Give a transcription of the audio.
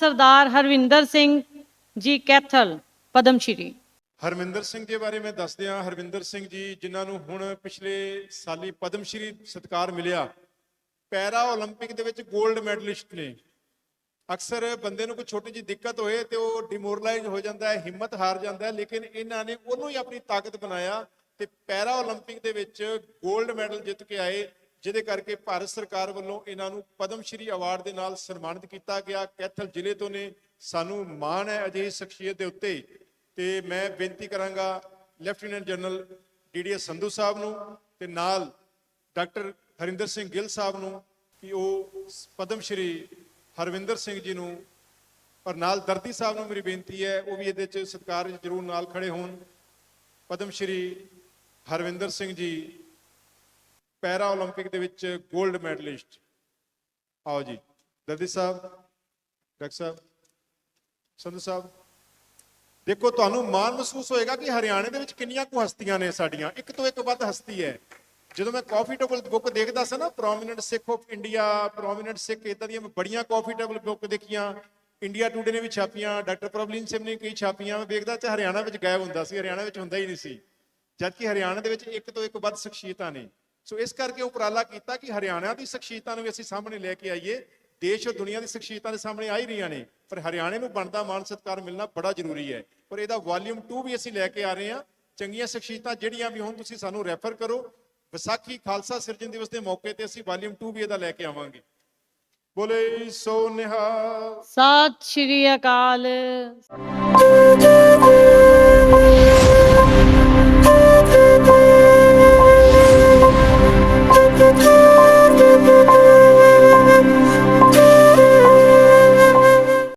ਸਰਦਾਰ ਹਰਵਿੰਦਰ ਸਿੰਘ ਜੀ ਕੈਥਲ, ਪਦਮ ਸ਼੍ਰੀ। ਹਰਵਿੰਦਰ ਸਿੰਘ ਜੀ ਬਾਰੇ ਮੈਂ ਦੱਸਦਿਆਂ ਹਰਵਿੰਦਰ ਸਿੰਘ ਜੀ, ਜਿਨ੍ਹਾਂ ਨੂੰ ਹੁਣ ਪਿਛਲੇ ਸਾਲੀ ਪਦਮ ਸ਼੍ਰੀ ਸਤਕਾਰ ਮਿਲਿਆ, ਪੈਰਾ 올림픽 ਦੇ ਵਿੱਚ 골ਡ ਮੈਡਲਿਸਟ ਨੇ। ਅਕਸਰ ਬੰਦੇ ਨੂੰ ਕੋਈ ਛੋਟੀ ਜੀ ਦਿੱਕਤ ਹੋਏ ਤੇ ਉਹ ਡਿਮੋਰਲਾਈਜ਼ ਹੋ ਜਾਂਦਾ ਹੈ, ਹਿੰਮਤ ਹਾਰ ਜਾਂਦਾ ਹੈ, ਲੇਕਿਨ ਇਹਨਾਂ ਨੇ ਉਹਨੂੰ ਹੀ ਆਪਣੀ ਤਾਕਤ ਬਣਾਇਆ ਤੇ ਪੈਰਾ 올림픽 ਦੇ ਵਿੱਚ 골ਡ ਮੈਡਲ ਜਿੱਤ ਕੇ ਆਏ। ਜਿਹਦੇ ਕਰਕੇ ਭਾਰਤ ਸਰਕਾਰ ਵੱਲੋਂ ਇਹਨਾਂ ਨੂੰ ਪਦਮ ਸ਼੍ਰੀ ਅਵਾਰਡ ਦੇ ਨਾਲ ਸਨਮਾਨਿਤ ਕੀਤਾ ਗਿਆ। ਕੈਥਲ ਜ਼ਿਲ੍ਹੇ ਤੋਂ ਨੇ। ਸਾਨੂੰ ਮਾਣ ਹੈ ਅਜਿਹੀ ਸ਼ਖਸੀਅਤ ਦੇ ਉੱਤੇ। ਤੇ ਮੈਂ ਬੇਨਤੀ ਕਰਾਂਗਾ lieutenant general DDS Sandhu sahib ਨੂੰ ਤੇ ਨਾਲ ਡਾਕਟਰ ਹਰਿੰਦਰ ਸਿੰਘ ਗਿੱਲ ਸਾਹਿਬ ਨੂੰ ਕਿ ਉਹ ਪਦਮ ਸ਼੍ਰੀ ਹਰਵਿੰਦਰ ਸਿੰਘ ਜੀ ਨੂੰ ਔਰ ਨਾਲ ਦਰਦੀ ਸਾਹਿਬ ਨੂੰ ਮੇਰੀ ਬੇਨਤੀ ਹੈ, ਉਹ ਵੀ ਇਹਦੇ ਚ ਸਤਿਕਾਰ ਵਿੱਚ ਜ਼ਰੂਰ ਨਾਲ ਖੜੇ ਹੋਣ। ਪਦਮ ਸ਼੍ਰੀ ਹਰਵਿੰਦਰ ਸਿੰਘ ਜੀ ਪੈਰਾ 올림픽 ਦੇ ਵਿੱਚ 골ਡ ਮੈਡਲਿਸਟ ਆਓ ਜੀ ਦਰਦੀ ਸਾਹਿਬ, ਡਾਕਟਰ ਸਾਹਿਬ, ਸੰਧੂ ਸਾਹਿਬ। ਦੇਖੋ, ਤੁਹਾਨੂੰ ਮਾਣ ਮਹਿਸੂਸ ਹੋਏਗਾ ਕਿ ਹਰਿਆਣੇ ਦੇ ਵਿੱਚ ਕਿੰਨੀਆਂ ਕੁ ਹਸਤੀਆਂ ਨੇ ਸਾਡੀਆਂ। ਇੱਕ ਤੋਂ ਇੱਕ ਵੱਧ ਹਸਤੀ ਹੈ। ਜਦੋਂ ਮੈਂ ਕਾਫੀ ਟੇਬਲ ਬੁੱਕ ਦੇਖਦਾ ਸੀ ਨਾ prominent Sikh of India prominent Sikh ਇਦਾਂ ਦੀਆਂ ਮੈਂ ਬੜੀਆਂ ਕਾਫੀ ਟੇਬਲ ਬੁੱਕ ਦੇਖੀਆਂ। ਇੰਡੀਆ ਟੂਡੇ ਨੇ ਵੀ ਛਾਪੀਆਂ ਡਾਕਟਰ ਪ੍ਰਬਲੀਨ ਸਿੰਘ ਨੇ ਕਈ ਛਾਪੀਆਂ। ਮੈਂ ਵੇਖਦਾ ਚ ਹਰਿਆਣਾ ਵਿੱਚ ਗਾਇਬ ਹੁੰਦਾ ਸੀ, ਹਰਿਆਣਾ ਵਿੱਚ ਹੁੰਦਾ ਹੀ ਨਹੀਂ ਸੀ। ਜਦਕਿ ਹਰਿਆਣਾ ਦੇ ਵਿੱਚ ਇੱਕ ਤੋਂ ਇੱਕ ਵੱਧ ਸ਼ਖਸੀਅਤਾਂ ਨੇ। ਸੋ ਇਸ ਕਰਕੇ ਉਪਰਾਲਾ ਕੀਤਾ ਕਿ ਹਰਿਆਣਾ ਦੀ ਸ਼ਖਸੀਅਤਾਂ ਨੂੰ ਵੀ ਅਸੀਂ ਸਾਹਮਣੇ ਲੈ ਕੇ ਆਈਏ। ਦੇਸ਼ ਔਰ ਦੁਨੀਆ ਦੀ ਸ਼ਖਸੀਅਤਾਂ ਦੇ ਸਾਹਮਣੇ ਆ ਹੀ ਰਹੀਆਂ ਨੇ। ਪਰ ਹਰਿਆਣੇ ਨੂੰ ਬਣਦਾ ਮਾਣ ਸਤਿਕਾਰ ਮਿਲਣਾ ਬੜਾ ਜ਼ਰੂਰੀ ਹੈ। ਪਰ ਇਹਦਾ ਵੋਲਿਊਮ 2 ਵੀ ਅਸੀਂ ਲੈ ਕੇ ਆ ਰਹੇ ਹਾਂ। ਚੰਗੀਆਂ ਸ਼ਖਸੀਅਤਾਂ ਜਿਹੜੀਆਂ ਵੀ ਹੋਣ, ਤੁਸੀਂ ਸਾਨੂੰ ਰੈਫਰ ਕਰੋ। ਵਿਸਾਖੀ, ਖਾਲਸਾ, ਸਿਰਜਣ ਦਿਵਸ ਦੇ ਮੌਕੇ ਤੇ ਅਸੀਂ ਵੋਲਿਊਮ 2 ਵੀ ਇਹਦਾ ਲੈ ਕੇ ਆਵਾਂਗੇ। ਬੋਲੇ ਸੋ ਨਿਹਾ ਸਤਿ ਸ਼੍ਰੀ ਅਕਾਲ।